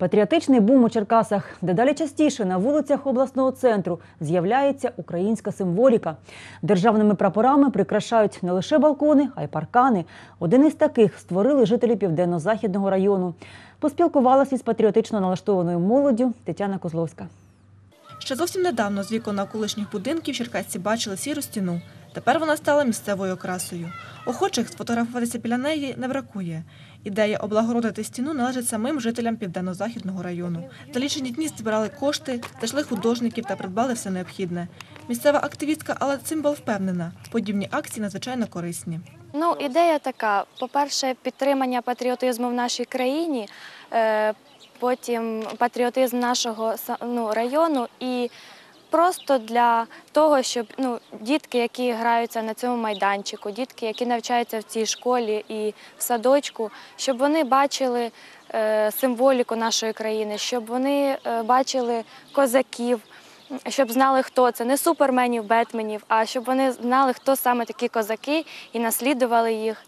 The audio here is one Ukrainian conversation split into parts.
Патріотичний бум у Черкасах, дедалі частіше на вулицях обласного центру з'являється українська символіка. Державними прапорами прикрашають не лише балкони, а й паркани. Один із таких створили жителі південно-західного району. Поспілкувалася із патріотично налаштованою молоддю Тетяна Козловська. Ще зовсім недавно з вікон навколишніх будинків черкасці бачили сіру стіну. Тепер вона стала місцевою окрасою. Охочих сфотографуватися біля неї не бракує. Ідея облагородити стіну належить самим жителям південно-західного району. За лічені дні збирали кошти, знайшли художників та придбали все необхідне. Місцева активістка Алла Цимбал впевнена, подібні акції надзвичайно корисні. Ну, ідея така: по-перше, підтримання патріотизму в нашій країні, е, потім патріотизм нашого ну, району і просто для того, щоб ну, дітки, які граються на цьому майданчику, дітки, які навчаються в цій школі і в садочку, щоб вони бачили е, символіку нашої країни, щоб вони е, бачили козаків. Щоб знали, хто це, не суперменів, бетменів, а щоб вони знали, хто саме такі козаки, і наслідували їх.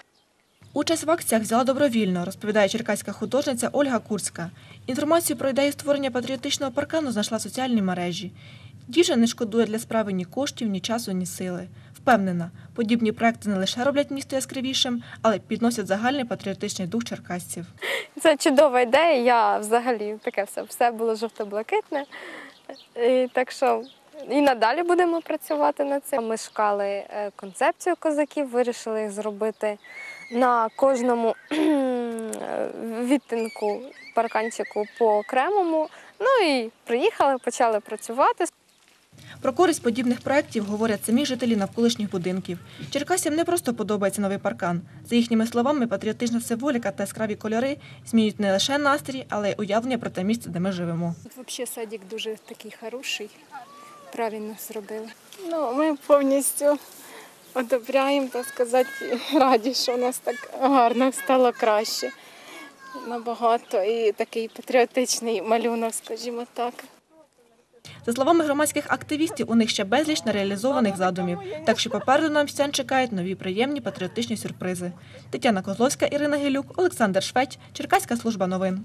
Участь в акціях взяла добровільно, розповідає черкаська художниця Ольга Курська. Інформацію про ідею створення патріотичного паркану знайшла в соціальній мережі. Дівчина не шкодує для справи ні коштів, ні часу, ні сили. Впевнена, подібні проекти не лише роблять місто яскравішим, але підносять загальний патріотичний дух черкасців. Це чудова ідея. Я взагалі таке все, все було жовто-блакитне. І, так що і надалі будемо працювати над цим. Ми шукали е, концепцію козаків, вирішили їх зробити на кожному е, відтинку парканчику по окремому. Ну і приїхали, почали працювати. Про користь подібних проєктів говорять самі жителі навколишніх будинків. Черкасям не просто подобається новий паркан. За їхніми словами, патріотична символіка та яскраві кольори змінюють не лише настрій, але й уявлення про те місце, де ми живемо. Тут взагалі садик дуже такий хороший, правильно зробили. Ну, ми повністю одобряємо, так сказати, раді, що у нас так гарно стало краще. Набагато і такий патріотичний малюнок, скажімо так. За словами громадських активістів, у них ще безліч нереалізованих задумів. Так що попереду нам містян чекають нові приємні патріотичні сюрпризи. Тетяна Козловська, Ірина Гелюк, Олександр Швець, Черкаська служба новин.